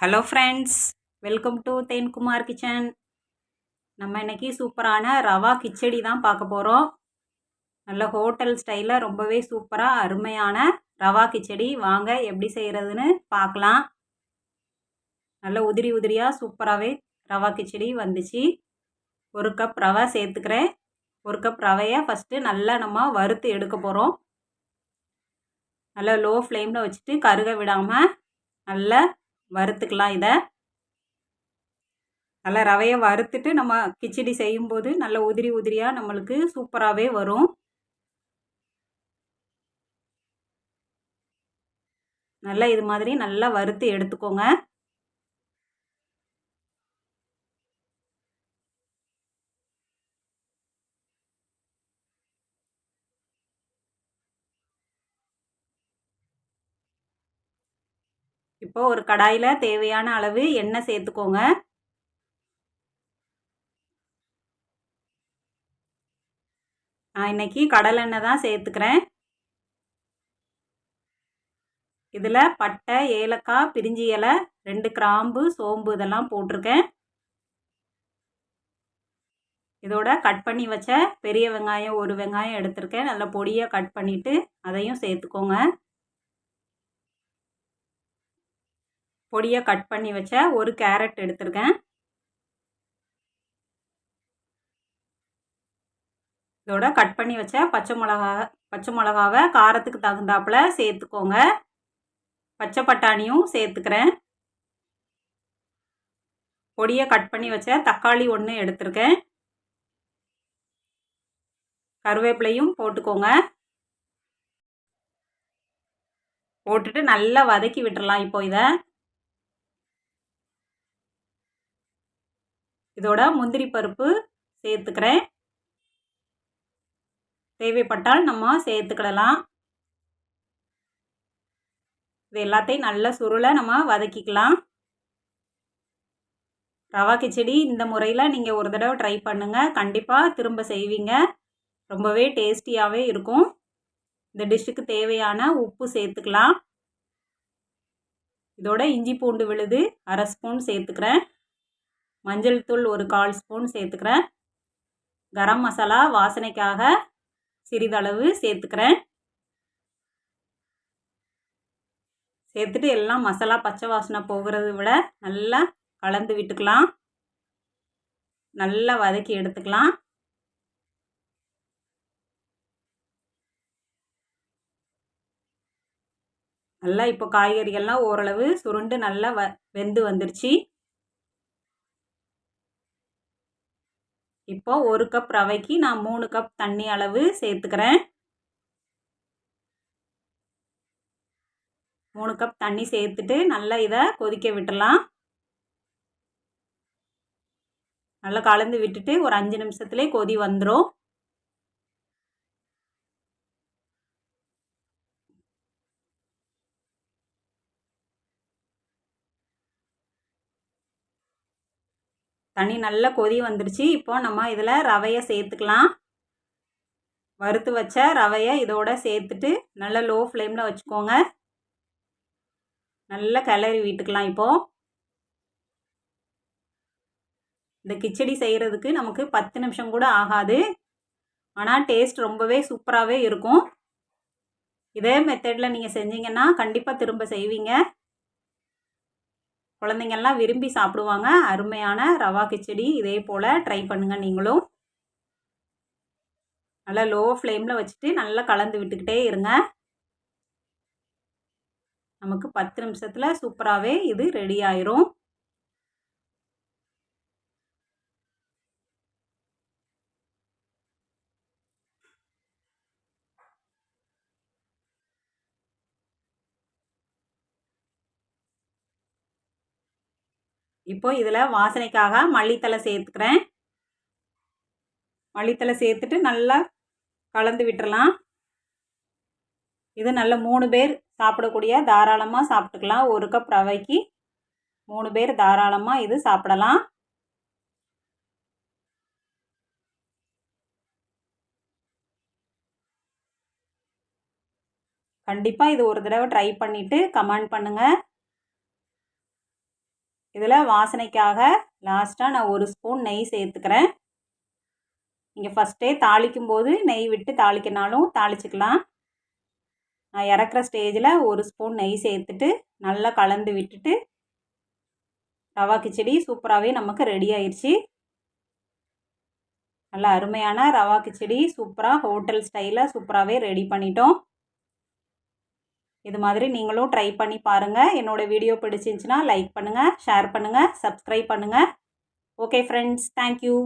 Hello friends welcome to Thenkumar kitchen நம்ம இன்றைக்கி சூப்பரான ரவா கிச்சடி தான் பார்க்க போகிறோம் நல்ல ஹோட்டல் ஸ்டைலில் ரொம்பவே சூப்பராக அருமையான ரவா கிச்சடி. வாங்க எப்படி செய்கிறதுன்னு பார்க்கலாம். நல்ல உதிரி உதிரியாக சூப்பராகவே ரவா கிச்சடி வந்துச்சு. ஒரு கப் ரவை சேர்த்துக்கிறேன். ஒரு கப் ரவையை ஃபஸ்ட்டு நல்லா நம்ம வறுத்து எடுக்க போகிறோம் நல்லா லோ ஃப்ளேமில் வச்சுட்டு கருக விடாமல் நல்லா வறுத்துக்கலாம் இதை. நல்லா ரவையை வறுத்துட்டு நம்ம கிச்சடி செய்யும்போது நல்ல உதிரி உதிரியாக நம்மளுக்கு சூப்பராகவே வரும். நல்லா இது மாதிரி நல்லா வறுத்து எடுத்துக்கோங்க. இப்போ ஒரு கடாயில் தேவையான அளவு எண்ணெய் சேர்த்துக்கோங்க. நான் இன்னைக்கு கடலெண்ணெய் தான் சேர்த்துக்கிறேன். இதில் பட்டை ஏலக்காய் பிரிஞ்சி இலை ரெண்டு கிராம்பு சோம்பு இதெல்லாம் போட்டிருக்கேன். இதோட கட் பண்ணி வச்ச பெரிய வெங்காயம் ஒரு வெங்காயம் எடுத்திருக்கேன். நல்லா பொடியாக கட் பண்ணிவிட்டு அதையும் சேர்த்துக்கோங்க. பொடியாக கட் பண்ணி வச்ச ஒரு கேரட் எடுத்திருக்கேன். இதோட கட் பண்ணி வச்ச பச்சை மிளகா பச்சை மிளகாவை காரத்துக்கு தகுந்தாப்புல சேர்த்துக்கோங்க. பச்சை பட்டாணியும் சேர்த்துக்கிறேன். பொடியை கட் பண்ணி வச்ச தக்காளி ஒன்று எடுத்திருக்கேன். கருவேப்பிலையும் போட்டுக்கோங்க. போட்டுட்டு நல்லா வதக்கி விட்டுறலாம் இப்போ இதை. இதோட முந்திரி பருப்பு சேர்த்துக்கிறேன். தேவைப்பட்டால் நம்ம சேர்த்துக்கிடலாம். இது எல்லாத்தையும் நல்ல சுருளை நம்ம வதக்கிக்கலாம். ரவா கிச்சடி இந்த முறையில் நீங்கள் ஒரு தடவை ட்ரை பண்ணுங்கள் கண்டிப்பாக திரும்ப செய்வீங்க. ரொம்பவே டேஸ்டியாகவே இருக்கும். இந்த டிஷ்ஷுக்கு தேவையான உப்பு சேர்த்துக்கலாம். இதோட இஞ்சி பூண்டு விழுது அரை ஸ்பூன் சேர்த்துக்கிறேன். மஞ்சள் தூள் ஒரு கால் ஸ்பூன் சேர்த்துக்கிறேன். கரம் மசாலா வாசனைக்காக சிறிதளவு சேர்த்துக்கிறேன். சேர்த்துட்டு எல்லாம் மசாலா பச்சை வாசனை போகிறத விட நல்லா கலந்து விட்டுக்கலாம். நல்லா வதக்கி எடுத்துக்கலாம். நல்லா இப்போ காய்கறிகள்லாம் ஓரளவு சுருண்டு நல்லா வ வெந்து வந்துருச்சு. இப்போ ஒரு கப் ரவைக்கு நான் மூணு கப் தண்ணி அளவு சேர்த்துக்கிறேன். மூணு கப் தண்ணி சேர்த்துட்டு நல்லா இதை கொதிக்க விட்டுடலாம் நல்லா கலந்து விட்டுட்டு ஒரு அஞ்சு நிமிஷத்துலேயே கொதி வந்துடும் தண்ணி நல்லா கொதி வந்துடுச்சு இப்போ நம்ம இதில் ரவையை சேர்த்துக்கலாம். வறுத்து வச்ச ரவையை இதோட சேர்த்துட்டு நல்லா லோ ஃப்ளேமில் வச்சுக்கோங்க. நல்லா கிளறி விட்டுக்கலாம் இப்போது இந்த கிச்சடி செய்கிறதுக்கு நமக்கு பத்து நிமிஷம் கூட ஆகாது. ஆனால் டேஸ்ட் ரொம்பவே சூப்பராகவே இருக்கும். இதே மெத்தடில் நீங்கள் செஞ்சீங்கன்னா கண்டிப்பாக திரும்ப செய்வீங்க. குழந்தைங்கள்லாம் விரும்பி சாப்பிடுவாங்க. அருமையான ரவா கிச்சடி இதே போல் ட்ரை பண்ணுங்கள் நீங்களும். நல்லா லோ ஃப்ளேமில் வச்சுட்டு நல்லா கலந்து விட்டுக்கிட்டே இருங்க. நமக்கு பத்து நிமிஷத்தில் சூப்பராகவே இது ரெடி ஆயிரும். இப்போ இதில் வாசனைக்காக மல்லித்தலை சேர்த்துக்கிறேன். மல்லித்தலை சேர்த்துட்டு நல்லா கலந்து விட்டுறலாம். இது நல்ல மூணு பேர் சாப்பிடக்கூடிய தாராளமாக சாப்பிட்டுக்கலாம். ஒரு கப் ரவைக்கு மூணு பேர் தாராளமாக இது சாப்பிடலாம். கண்டிப்பாக இது ஒரு தடவை ட்ரை பண்ணிவிட்டு கமெண்ட் பண்ணுங்கள் இதில் வாசனைக்காக லாஸ்ட்டாக நான் ஒரு ஸ்பூன் நெய் சேர்த்துக்கிறேன். நீங்கள் ஃபஸ்ட்டே தாளிக்கும் போது நெய் விட்டு தாளிக்கினாலும் தாளிச்சிக்கலாம். நான் இறக்குற ஸ்டேஜில் ஒரு ஸ்பூன் நெய் சேர்த்துட்டு நல்லா கலந்து விட்டுட்டு ரவா கிச்சடி சூப்பராகவே நமக்கு ரெடி ஆயிடுச்சு நல்லா அருமையான ரவா கிச்சடி சூப்பராக ஹோட்டல் ஸ்டைலில் சூப்பராகவே ரெடி பண்ணிட்டோம். இது மாதிரி நீங்களும் ட்ரை பண்ணி பாருங்கள் என்னோடய வீடியோ பிடிச்சிருந்துச்சின்னா லைக் பண்ணுங்கள் ஷேர் பண்ணுங்கள் சப்ஸ்கிரைப் பண்ணுங்கள் ஓகே ஃப்ரெண்ட்ஸ் தேங்க்யூ